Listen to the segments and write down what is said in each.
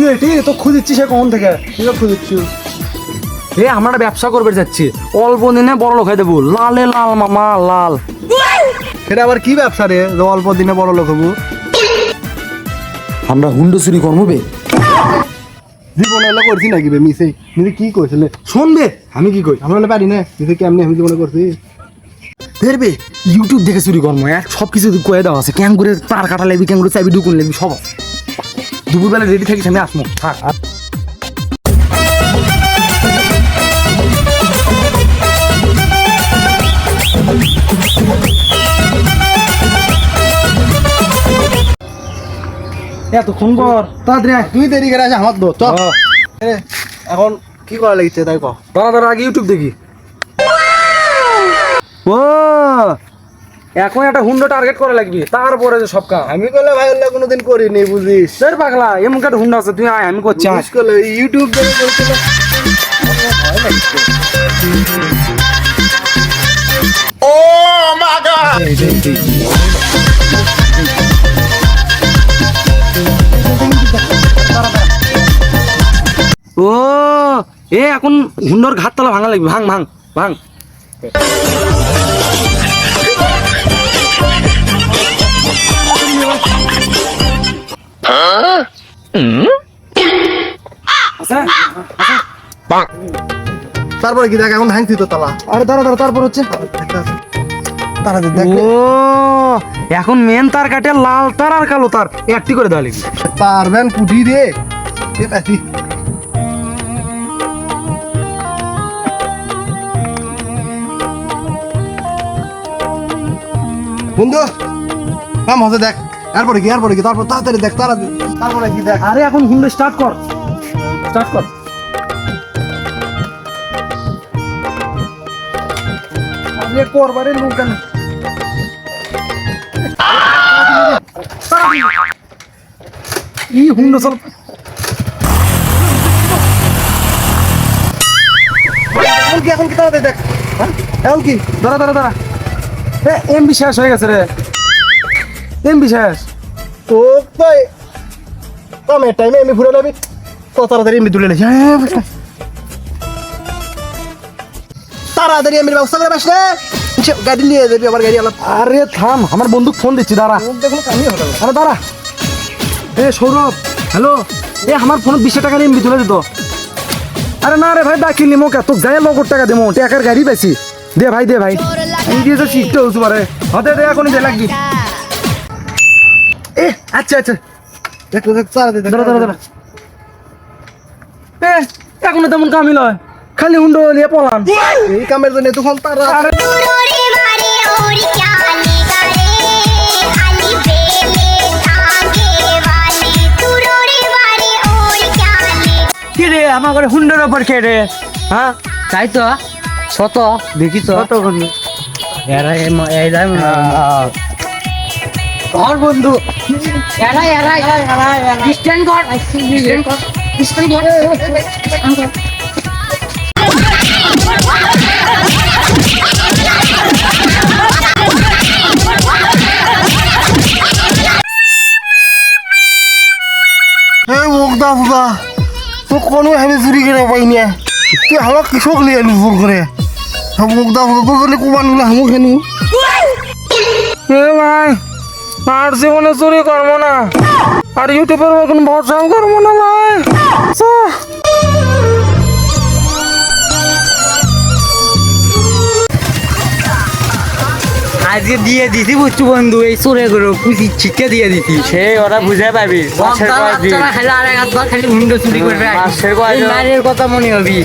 কি এটি? তো খুঁজিচ্ছিস সে কখন থেকে। কি খুঁজিচ্ছি এ আমরা ব্যবসা করবে যাচ্ছি। অল্প দিনে বড় লোক হয়ে দেবো লালে লাল মামা লাল। সেটা আবার কি ব্যবসা রে? যে অল্প দিনে বড় লোক হব। আমরা হুন্ডো চুরি করব বে। জীবনে এলে করছি নাকি বে? মিসে মিসে কি কইছিলে শুনবে আমি কি কই? আমরা হলে পারি না। মিসে কেমনি আমি জীবনে করছি? দেখবে ইউটিউব দেখে চুরি করব এক সব কিছু কয়ে দেওয়া আছে। ক্যাং করে তার কাটা লাগবি ক্যাং করে চাবি ঢুকুন লাগবি সব আছে। দুপুরবেলা রেডি থাকিস আমি আসব। থাক। এতক্ষণ পর তাড়াতাড়ি। তুই দেরি করে আসে আমার দো চ এ, এখন কি করা লাগিছে তাই ক দাঁড়া দাঁড়া আগে ইউটিউব দেখি। ও এখন একটা হুন্ডো টার্গেট করা লাগবে তারপরে যে সব কাজ। আমি করলে ভাই ওগুলো কোনোদিন করিনি বুঝিস? স্যার পাগলা এমন একটা হুন্ডা আছে তুই আয় আমি করছি। বুঝিস করলে ইউটিউব দেখে করছিল ও মা এ এখন হুন্ডর ঘাট তলা ভাঙা লাগবে ভাঙ ভাঙ ভাঙ। তারপরে কি দেখ এখন ভাঙছি তো তালা। আরে দাঁড়া দাঁড়া তারপর হচ্ছে? তারা দেখ ও এখন মেন তার কাটে লাল তার আর কালো তার। একটি করে লাগবে। পারবেন পুঁটি রে বন্ধু কাম হতে দেখ। এরপরে কি এরপরে কি? তারপর তাড়াতাড়ি দেখ, তাড়াতাড়ি। তারপরে কি দেখ? আরে, এখন হুন্ডো স্টার্ট কর। স্টার্ট কর। আরে করবারে কেন ই, হুন্ডো চল। এখন কি তাড়াতাড়ি দেখ? হ্যাঁ? এখন কি দাঁড়া দাঁড়া। দাঁড়া এ এমবি শেষ হয়ে গেছে রে। এমবি শেষ তো তাই কমে টাইমে আমি ঘুরে নেবি। তো তাড়াতাড়ি আমি তুলে নেছি তাড়াতাড়ি আমি ব্যবস্থা করে গাড়ি নিয়ে যাবি আমার গাড়ি আলাপ আরে থাম আমার বন্ধু ফোন দিচ্ছি দাঁড়া। দেখুন আরে দাঁড়া। এ সৌরভ হ্যালো। এ আমার ফোন বিশ টাকা নিয়ে এমবি তুলে দিত আরে না রে ভাই ডাকি নিমো কে? তোকে যাই লগর টাকা দেবো। টাকার গাড়ি পাইছি। দে ভাই দে ভাই। তো শিখতে হচ্ছে পারে হতে দে এখন দে লাগবি। এ আচ্ছা আচ্ছা। দেখো দেখ দে এ এখনও তেমন কামই নয় খালি হুন্ডো লিয়ে পলান। এই কামের জন্য তখন তারা। রে আমার ঘরে হুন্ডোর ওপর কে রে? হ্যাঁ? তাই তো শত দেখি তো। শত এরা তোর বন্ধু। এরা এরা এরা এরা ডিস্টেন্স কর ডিস্টেন্স কর ডিস্টেন্স কর ফুদা তো কোনো আমি চুরি করে পাই না? তুই আমার কৃষক নিয়ে এলু জোর করে কুমান আর জীবনে চুরি করব না। আর ইউটিউবের এখন ভরসাও করব না ভাই। চা। আজকে দিয়ে দিছি বুঝছ বন্ধু এই চোরে করে পুষি ছিটকে দিয়ে দিছি। সে ওরা বুঝে পাবি মাসের কথা মনে হবি।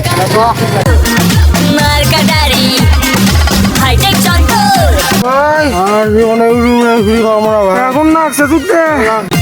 vocês o.